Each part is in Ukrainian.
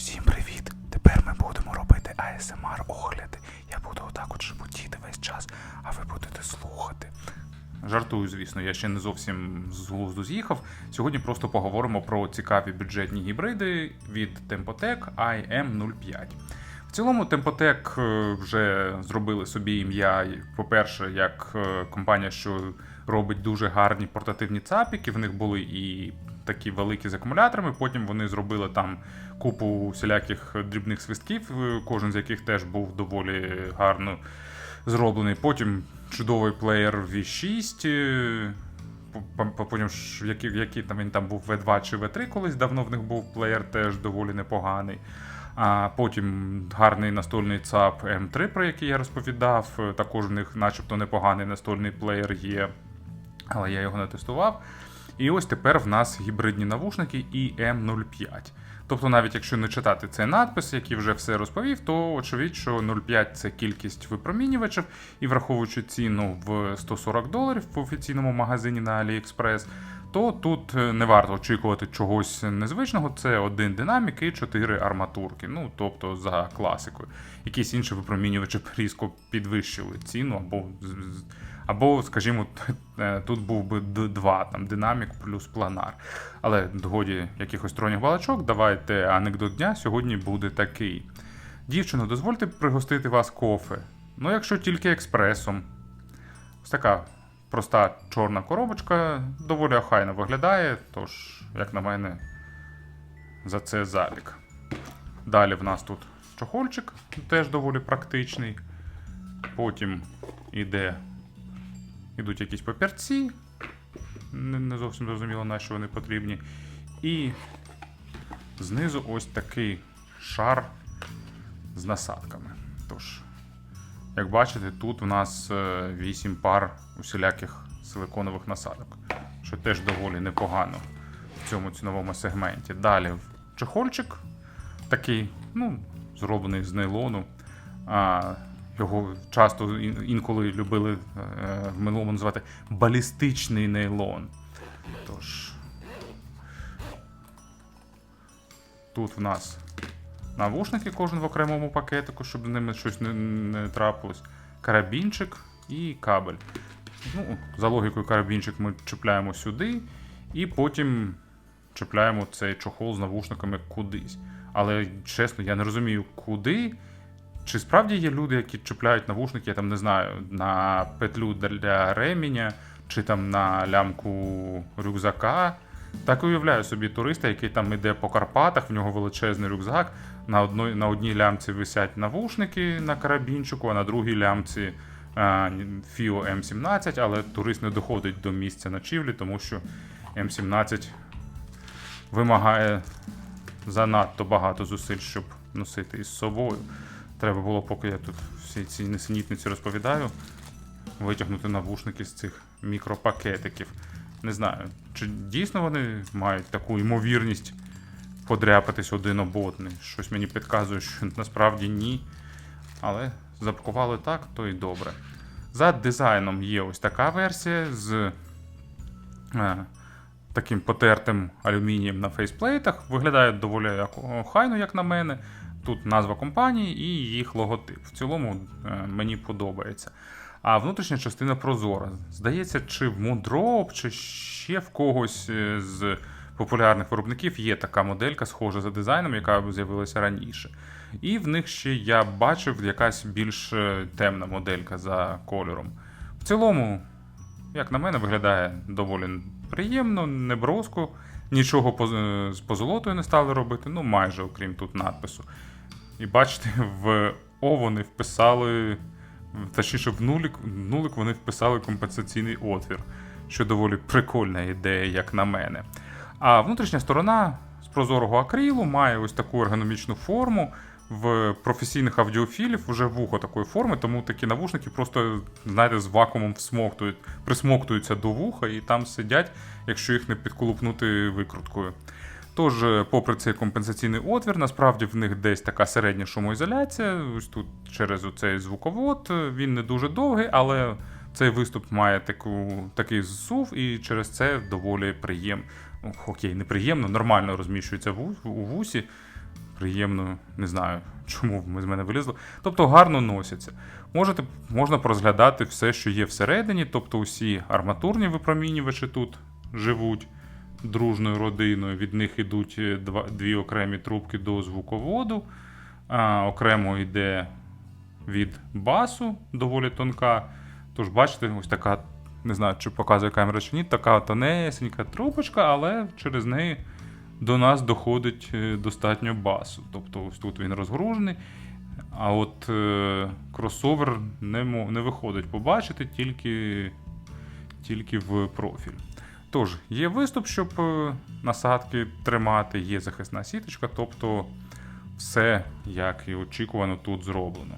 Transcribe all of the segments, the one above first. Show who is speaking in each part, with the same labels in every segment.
Speaker 1: Усім привіт! Тепер ми будемо робити ASMR огляди. Я буду отак от шепотіти весь час, а ви будете слухати. Жартую, звісно, я ще не зовсім з глузду з'їхав. Сьогодні просто поговоримо про цікаві бюджетні гібриди від Tempotec IM05. В цілому Tempotec е, вже зробили собі ім'я, по-перше, як е, компанія, що робить дуже гарні портативні цапіки. В них були і такі великі з акумуляторами. Потім вони зробили там купу всіляких дрібних свистків, е, кожен з яких теж був доволі гарно зроблений. Потім чудовий плеєр V6. е, по- по- Потім який, який там він там був V2 чи V3 колись давно в них був плеєр теж доволі непоганий. А потім гарний настольний ЦАП М3, про який я розповідав. Е, Також в них, начебто, непоганий настольний плеєр є, але я його не тестував. І ось тепер в нас гібридні навушники IM05. Тобто, навіть якщо не читати цей надпис, який вже все розповів, то очевидь, що 0,5 це кількість випромінювачів, і враховуючи ціну в 140 доларів в офіційному магазині на AliExpress, то тут е, не варто очікувати чогось незвичного. Це один динамік і 4 арматурки. Ну тобто за класикою. Якісь інші випромінювачі різко підвищили ціну, або або, скажімо, е, тут був би д- два там динамік плюс планар. Але годі якихось троніх балачок, давайте анекдот дня сьогодні буде такий. Дівчино, дозвольте пригостити вас кофе. Ну, якщо тільки експресом. Ось така проста чорна коробочка, доволі охайно виглядає, тож, як на мене, за це залік. Далі в нас тут чохольчик, теж доволі практичний. Потім іде, ідуть якісь папірці. Не, не зовсім зрозуміло, на що вони потрібні. І знизу ось такий шар з насадками. Тож, як бачите, тут у нас 8 пар усіляких силиконових насадок, що теж доволі непогано в цьому ціновому сегменті. Далі чехольчик такий, ну, зроблений з нейлону. А, його часто інколи любили е, в минулому називати балістичний нейлон. Тож. Тут в нас навушники, кожен в окремому пакетику, щоб з ними щось не, не трапилось. Карабінчик і кабель. Ну, за логікою, карабінчик ми чіпляємо сюди, і потім чіпляємо цей чохол з навушниками кудись. Але чесно, я не розумію, куди. Чи справді є люди, які чіпляють навушники, я там не знаю, на петлю для реміння, чи там на лямку рюкзака. Так уявляю собі туриста, який там іде по Карпатах, в нього величезний рюкзак. На одній, на одній лямці висять навушники на карабінчику, а на другій лямці е, FIO M17, але турист не доходить до місця ночівлі, тому що M17 вимагає занадто багато зусиль, щоб носити із собою. Треба було, поки я тут всі ці несенітниці розповідаю, витягнути навушники з цих мікропакетиків. Не знаю, чи дійсно вони мають таку ймовірність подряпатись один об одний. Щось мені підказує, що насправді ні. Але запакували так, то і добре. За дизайном є ось така версія з е, таким потертим алюмінієм на фейсплейтах. Виглядає доволі охайно, як на мене. Тут назва компанії і їх логотип. В цілому е, мені подобається. А внутрішня частина прозора. Здається, чи в Moondrop, чи ще в когось е, з популярних виробників є така моделька, схожа за дизайном, яка з'явилася раніше. І в них ще я бачив якась більш е, темна моделька за кольором. В цілому, як на мене, виглядає доволі приємно, не броско. Нічого з позолотою не стали робити, ну майже окрім тут надпису. І бачите, в О вони вписали, точніше, в нулік, в нулик вони вписали компенсаційний отвір, що доволі прикольна ідея, як на мене. А внутрішня сторона з прозорого акрилу має ось таку ергономічну форму. В професійних аудіофілів вже вухо такої форми, тому такі навушники просто, знаєте, з вакуумом всмоктують, присмоктуються до вуха і там сидять, якщо їх не підколупнути викруткою. Тож, е, попри цей компенсаційний отвір, насправді в них десь така середня шумоізоляція. Ось тут через оцей звуковод е, він не дуже довгий, але цей виступ має таку, такий зсув, і через це доволі приємно. Окей, неприємно, нормально розміщується у вусі. приємно, не знаю, чому ми з мене вилізло. Тобто гарно носяться. Можете, можна порозглядати все, що є всередині, тобто усі арматурні випромінювачі тут живуть дружною родиною. Від них йдуть е, дві окремі трубки до звуководу. А, окремо йде від басу, доволі тонка. Тож, бачите, ось така, не знаю, чи показує камера чи ні, така тонесенька трубочка, але через неї до нас доходить е, достатньо басу. Тобто ось тут він розгружений. А от е, кросовер не, не виходить побачити тільки, тільки в профіль. Тож, є виступ, щоб е, насадки тримати, є захисна сіточка, тобто все, як і очікувано, тут зроблено.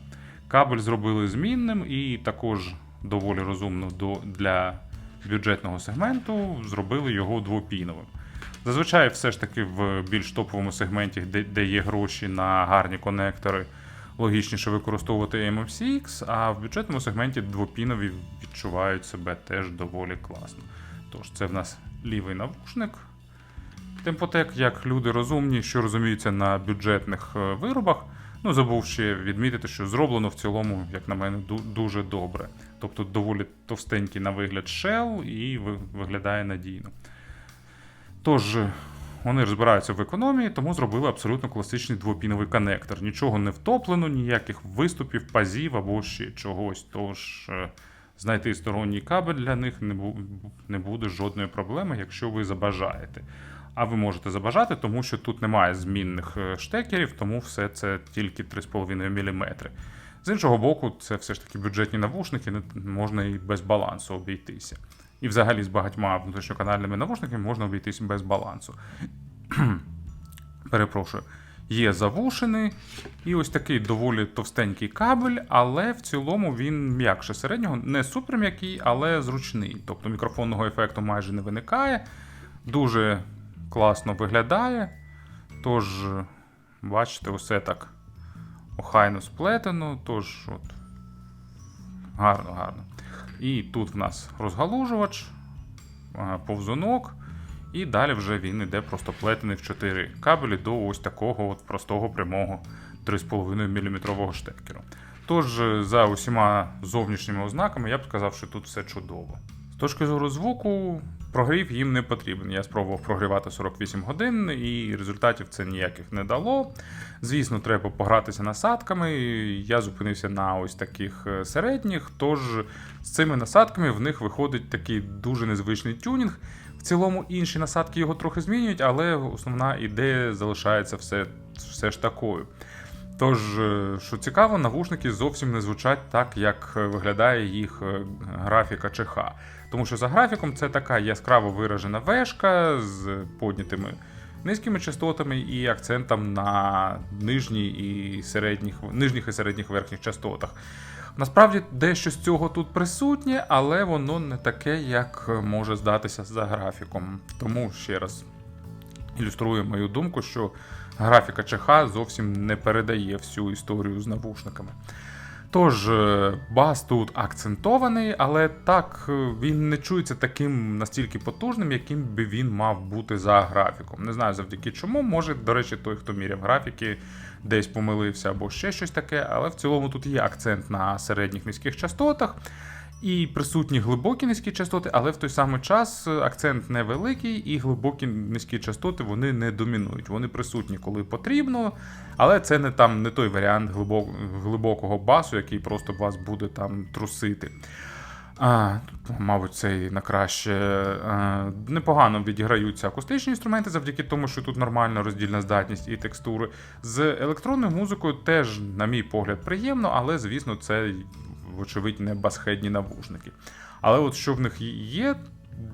Speaker 1: Кабель зробили змінним і також доволі розумно для бюджетного сегменту зробили його двопіновим. Зазвичай, все ж таки, в більш топовому сегменті, де, де є гроші на гарні конектори, логічніше використовувати MMCX, а в бюджетному сегменті двопінові відчувають себе теж доволі класно. Тож, це в нас лівий навушник. Темпотек, як люди розумні, що розуміються на бюджетних е, виробах. Ну, забув ще відмітити, що зроблено в цілому, як на мене, дуже добре. Тобто доволі товстенький на вигляд shell і виглядає надійно. Тож, е, вони розбираються в економії, тому зробили абсолютно класичний двопіновий коннектор. Нічого не втоплено, ніяких виступів, пазів або ще чогось. Тож е, знайти сторонній кабель для них не, бу- не буде жодної проблеми, якщо ви забажаєте. А ви можете забажати, тому що тут немає змінних е, штекерів, тому все це тільки 3,5 мм. З іншого боку, це все ж таки бюджетні навушники, не- можна і без балансу обійтися. І взагалі з багатьма внутрішньоканальними навушниками можна обійтись без балансу. Перепрошую. Є завушений і ось такий доволі товстенький кабель, але в цілому він м'якше середнього, не супер м'який, але зручний. Тобто мікрофонного ефекту майже не виникає. Дуже класно виглядає. Тож, бачите, усе так охайно сплетено. Тож, от, гарно, гарно. І тут в нас розгалужувач, повзунок, і далі вже він іде просто плетений в 4 кабелі до ось такого от простого прямого 3,5 мм штекеру. Тож, е, за усіма зовнішніми ознаками, я б сказав, що тут все чудово. З точки зору звуку, прогрів їм не потрібен. Я спробував прогрівати 48 годин, і результатів це ніяких не дало. Звісно, треба погратися насадками. Я зупинився на ось таких е, середніх. Тож з цими насадками в них виходить такий дуже незвичний тюнінг. В цілому інші насадки його трохи змінюють, але основна ідея залишається все, все ж такою. Тож, е, що цікаво, навушники зовсім не звучать так, як е, виглядає їх е, графіка ЧХ. Тому що за графіком це така яскраво виражена вешка з поднятими низькими частотами і акцентом на нижній і середніх, нижніх і середніх верхніх частотах. Насправді дещо з цього тут присутнє, але воно не таке, як може здатися за графіком. Тому ще раз ілюструю мою думку, що графіка ЧХ зовсім не передає всю історію з навушниками. Тож, е, бас тут акцентований, але так е, він не чується таким настільки потужним, яким би він мав бути за графіком. Не знаю завдяки чому. Може, до речі, той, хто міряв графіки, десь помилився або ще щось таке, але в цілому тут є акцент на середніх низьких частотах. І присутні глибокі низькі частоти, але в той самий час е, акцент невеликий, і глибокі низькі частоти вони не домінують. Вони присутні, коли потрібно, але це не там не той варіант глибок, глибокого басу, який просто вас буде там трусити. А, тут, мабуть, це і на краще. А, непогано відіграються акустичні інструменти завдяки тому, що тут нормальна роздільна здатність і текстури. З електронною музикою теж, на мій погляд, приємно, але, звісно, це, вочевидь, не басхедні навушники. Але от що в них є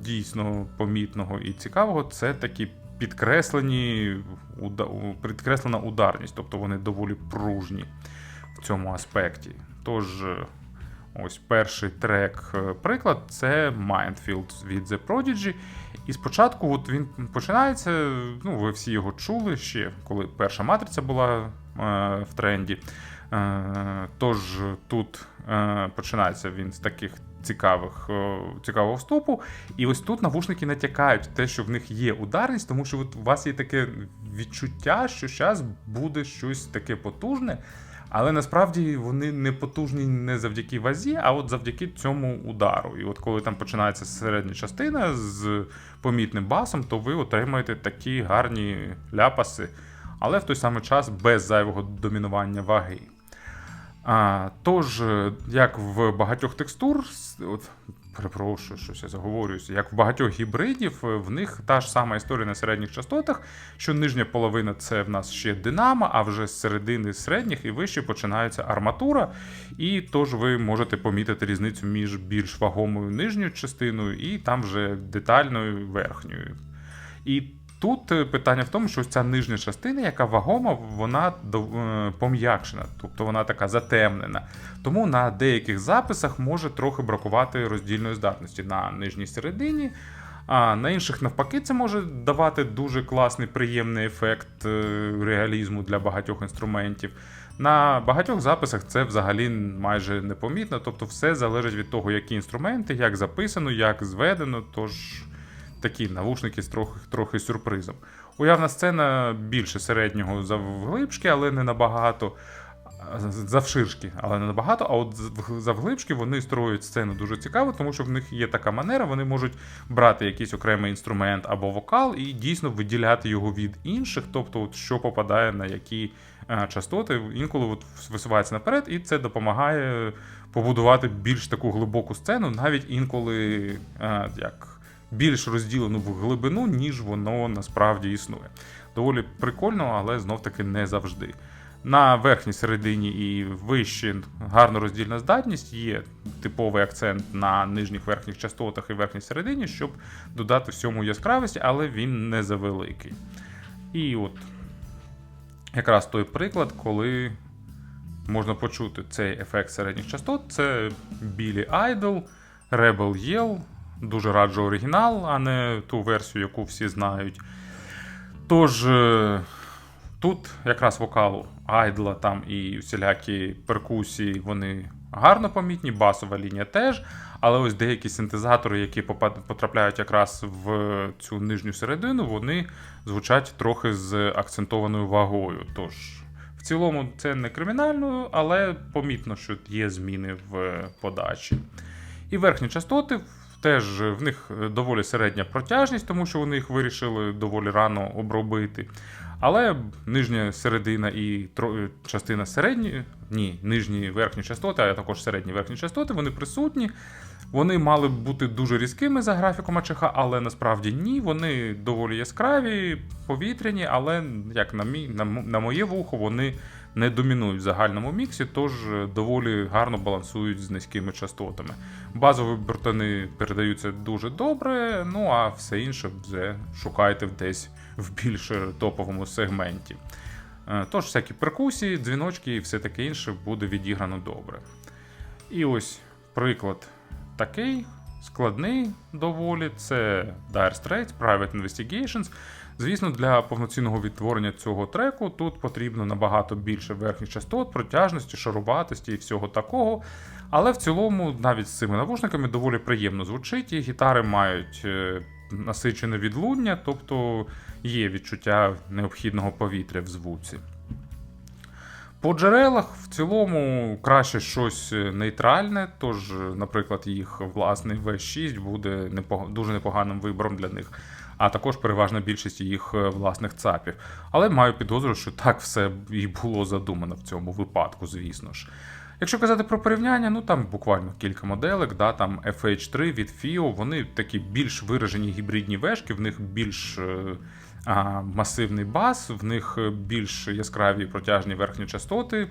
Speaker 1: дійсно помітного і цікавого, це такі підкреслені, підкреслена ударність, тобто вони доволі пружні в цьому аспекті. Тож. е, Ось перший трек, е, це Mindfield від The Prodigy. І спочатку от він починається, ну, ви всі його чули ще, коли перша матриця була е, в тренді. Е, тож тут е, починається він з таких цікавих, е, цікавого вступу. І ось тут навушники натякають те, що в них є ударність, тому що от у вас є таке відчуття, що зараз буде щось таке потужне. Але насправді вони не потужні не завдяки вазі, а от завдяки цьому удару. І от коли там починається середня частина з помітним басом, то ви отримаєте такі гарні ляпаси, але в той самий час без зайвого домінування ваги. А, Тож, як в багатьох текстур, от, перепрошую, щось я заговорююся, як в багатьох гібридів, е, в них та ж сама історія на середніх частотах, що нижня половина це в нас ще динамо, а вже з середини середніх і вище починається арматура. І тож ви можете помітити різницю між більш вагомою нижньою частиною і там вже детальною верхньою. І тут е, питання в тому, що ось ця нижня частина, яка вагома, вона е, пом'якшена, тобто вона така затемнена. Тому на деяких записах може трохи бракувати роздільної здатності на нижній середині. А на інших, навпаки, це може давати дуже класний приємний ефект е, реалізму для багатьох інструментів. На багатьох записах це взагалі майже непомітно, тобто все залежить від того, які інструменти, як записано, як зведено. Тож такі навушники з трохи, трохи сюрпризом. Уявна сцена більше середнього завглибшки, але не набагато. Завширшки, але не набагато. А от зав- завглибшки вони строють сцену дуже цікаво, тому що в них є така манера, вони можуть брати якийсь окремий інструмент або вокал і дійсно виділяти його від інших, тобто, от що попадає на які е, частоти, інколи от висувається наперед, і це допомагає побудувати більш таку глибоку сцену, навіть інколи е, як більш розділену в глибину, ніж воно насправді існує. Доволі прикольно, але знов-таки не завжди. На верхній середині і вище гарно роздільна здатність є типовий акцент на нижніх верхніх частотах і верхній середині, щоб додати всьому яскравості, але він не завеликий. І от якраз той приклад, коли можна почути цей ефект середніх частот, це Billy Idol, Rebel Yell. Дуже раджу оригінал, а не ту версію, яку всі знають. Тож, е, тут якраз вокал Айдла там і всілякі перкусії, вони гарно помітні, басова лінія теж. Але ось деякі синтезатори, які потрапляють якраз в цю нижню середину, вони звучать трохи з акцентованою вагою. Тож, в цілому, це не кримінально, але помітно, що є зміни в подачі. І верхні частоти теж в них доволі середня протяжність, тому що вони їх вирішили доволі рано обробити. Але нижня середина і тро- частина середньої, ні, нижні верхні частоти, а також середні верхні частоти, вони присутні. Вони мали б бути дуже різкими за графіком АЧХ, але насправді ні. Вони доволі яскраві, повітряні, але як на, мій, на, на моє вухо, вони не домінують в загальному міксі, тож доволі гарно балансують з низькими частотами. Базові бортани передаються дуже добре, ну а все інше вже шукайте десь в більш топовому сегменті. Е, Тож, всякі перкусії, дзвіночки і все таке інше буде відіграно добре. І ось приклад такий складний доволі. Це Dire Straits Private Investigations. Звісно, для повноцінного відтворення цього треку тут потрібно набагато більше верхніх частот, протяжності, шаруватості і всього такого. Але в цілому, навіть з цими навушниками доволі приємно звучить, і гітари мають е, насичене відлуння, тобто є відчуття необхідного повітря в звуці. По джерелах в цілому краще щось нейтральне, тож, наприклад, їх власний V6 буде непог- дуже непоганим вибором для них, а також переважна більшість їх е, власних цапів. Але маю підозру, що так все і було задумано в цьому випадку, звісно ж. Якщо казати про порівняння, ну там буквально кілька моделек, да, там FH3 від FIO, вони такі більш виражені гібридні вешки, в них більш е, масивний бас, в них е, більш яскраві протяжні верхні частоти.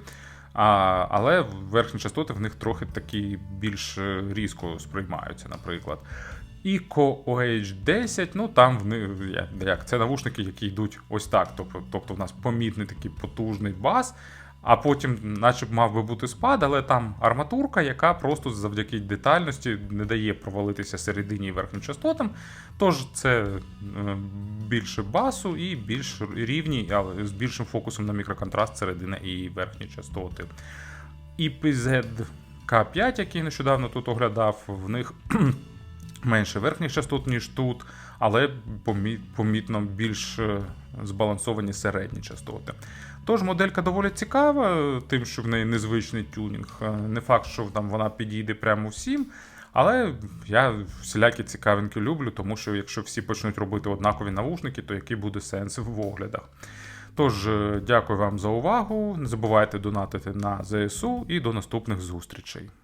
Speaker 1: А, але верхні частоти в них трохи такі більш е, різко сприймаються, наприклад. Eco OH10, ну там в як це навушники, які йдуть ось так. Тобто, тобто в нас помітний такий потужний бас, а потім, наче б мав би бути спад, але там арматурка, яка просто завдяки детальності не дає провалитися середині і верхнім частотам. Тож це е, більше басу і більш рівні, але з більшим фокусом на мікроконтраст середини і верхні частоти. EPZ К5, який нещодавно тут оглядав, в них менше верхніх частот, ніж тут, але помітно більш е, збалансовані середні частоти. Тож моделька доволі цікава, тим, що в неї незвичний тюнінг. Е, Не факт, що там вона підійде прямо всім. Але я всілякі цікавинки люблю, тому що якщо всі почнуть робити однакові навушники, то який буде сенс в оглядах. Тож, е, дякую вам за увагу. Не забувайте донатити на ЗСУ і до наступних зустрічей.